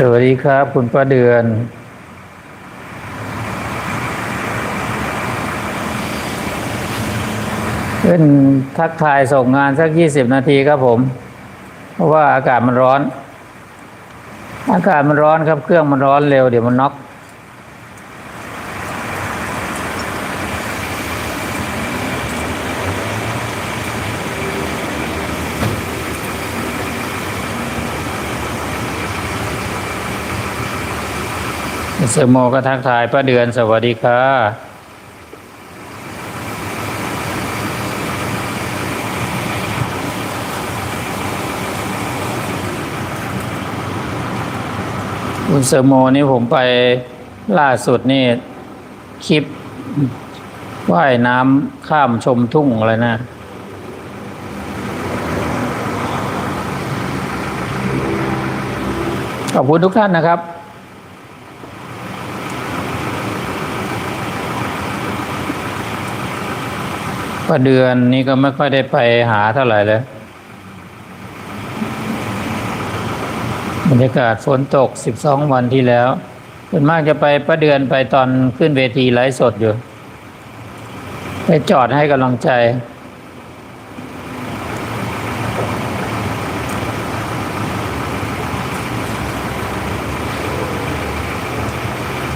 สวัสดีครับ คุณป้าเดือน ขึ้นทักทายส่งงานสักยี่สิบนาทีครับผม เพราะว่าอากาศมันร้อน อากาศมันร้อนครับ เครื่องมันร้อนเร็วเดี๋ยวมันน็อก เซอร์โมก็ทักทายป้าเดือนสวัสดีค่ะ คุณเซอร์โมนี่ผมไปล่าสุดนี่ คลิปว่ายน้ำข้ามชมทุ่งอะไรนะขอบคุณทุกท่านนะครับ ประเดือนนี้ก็ไม่ค่อยได้ไปหาเท่าไหร่เลยบรรยากาศฝนตก12วันที่แล้วส่วนมากจะไปประเดือนไปตอนขึ้นเวทีไลฟ์สดอยู่ ไปจอดให้กำลังใจ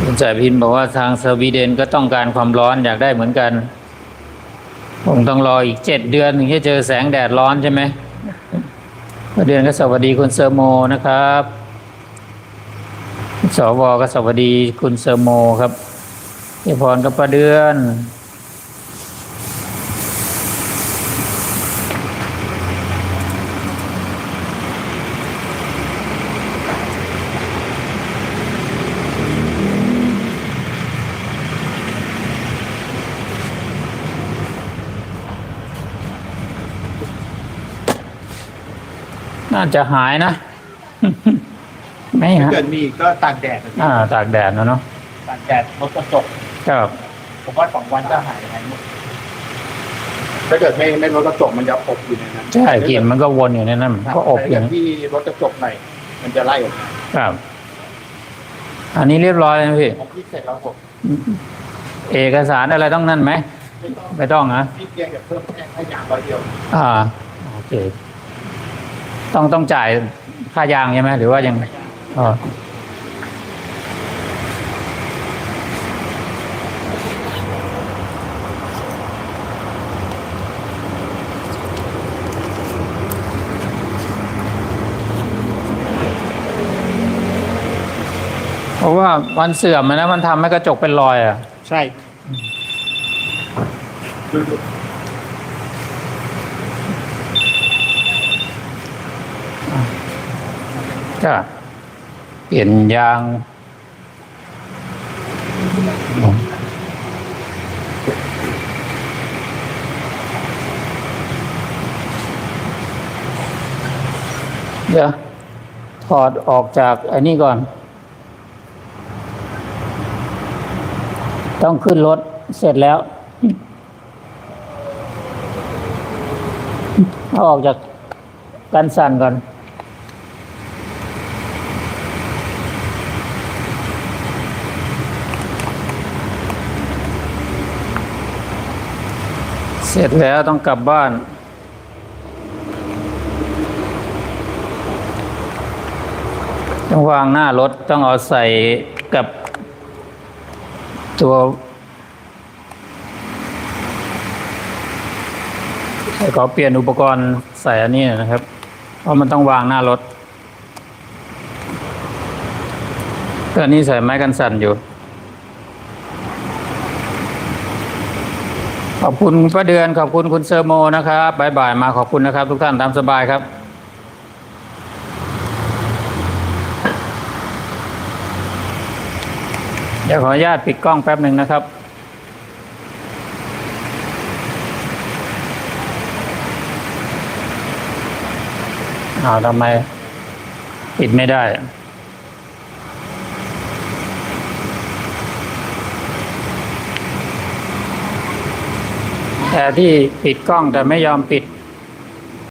คุณสายพินบอกว่าทางสวีเดนก็ต้องการความร้อนอยากได้เหมือนกัน คงต้องรออีกเจ็ดเดือนถึงจะเจอแสงแดดร้อนใช่ไหมประเดือนก็สวัสดีคุณเซอร์โมนะครับ สวก็สวัสดีคุณเซอร์โมครับเอพรกับประเดือน น่าจะหายนะ ไม่ฮะเกิดมีอีกก็ตากแดดนะพี่อ่าตากแดดนะเนาะตากแดดรถกระจก ครับผมว่าสองวันก็หายหายหมดถ้าเกิดไม่ไม่รถกระจกมันจะอบอยู่ในนั้นใช่กลิ่นมันก็วนอยู่ในนั้นมันก็อบอแต่ยู่ถ้านะเกิดที่รถกระจกหน่อยมันจะไล่ออกมาครับ อันนี้เรียบร้อยแล้วนะพี่ ผมที่เสร็จแล้วผมเอกสารอะไรต้องนั่นไหมไม่ต้องไม่ต้องนะพี่เพียงแต่เพิ่มแค่ให้ยางร้อยเดียว อ่าโอเค ต้องต้องจ่ายค่ายางใช่ไหมหรือว่ายังอ๋อเพราะว่ามันเสื่อมอะนะมันทำให้กระจกเป็นรอยอะ ใช่ดูดู ก็เปลี่ยนยางเดี๋ยวถอดออกจากอ้นี่ก่อน ต้องขึ้นรถเสร็จแล้วเอาออกจากกันสั่นก่อน เสร็จแล้วต้องกลับบ้าน ต้องวางหน้ารถต้องเอาใส่กับตัวให้เขาเปลี่ยนอุปกรณ์ใส่อันนี้นะครับ เพราะมันต้องวางหน้ารถตอนนี้ใส่ไม้กันสั่นอยู่ ขอบคุณป้าเดือนขอบคุณคุณเซอร์โมนะครับบายบายมาขอบคุณนะครับ ทุกท่านตามสบายครับเดี๋ยวขออนุญาตปิดกล้องแป๊บหนึ่งนะครับอ้าวทำไมปิดไม่ได้ แต่ที่ปิดกล้องแต่ไม่ยอมปิด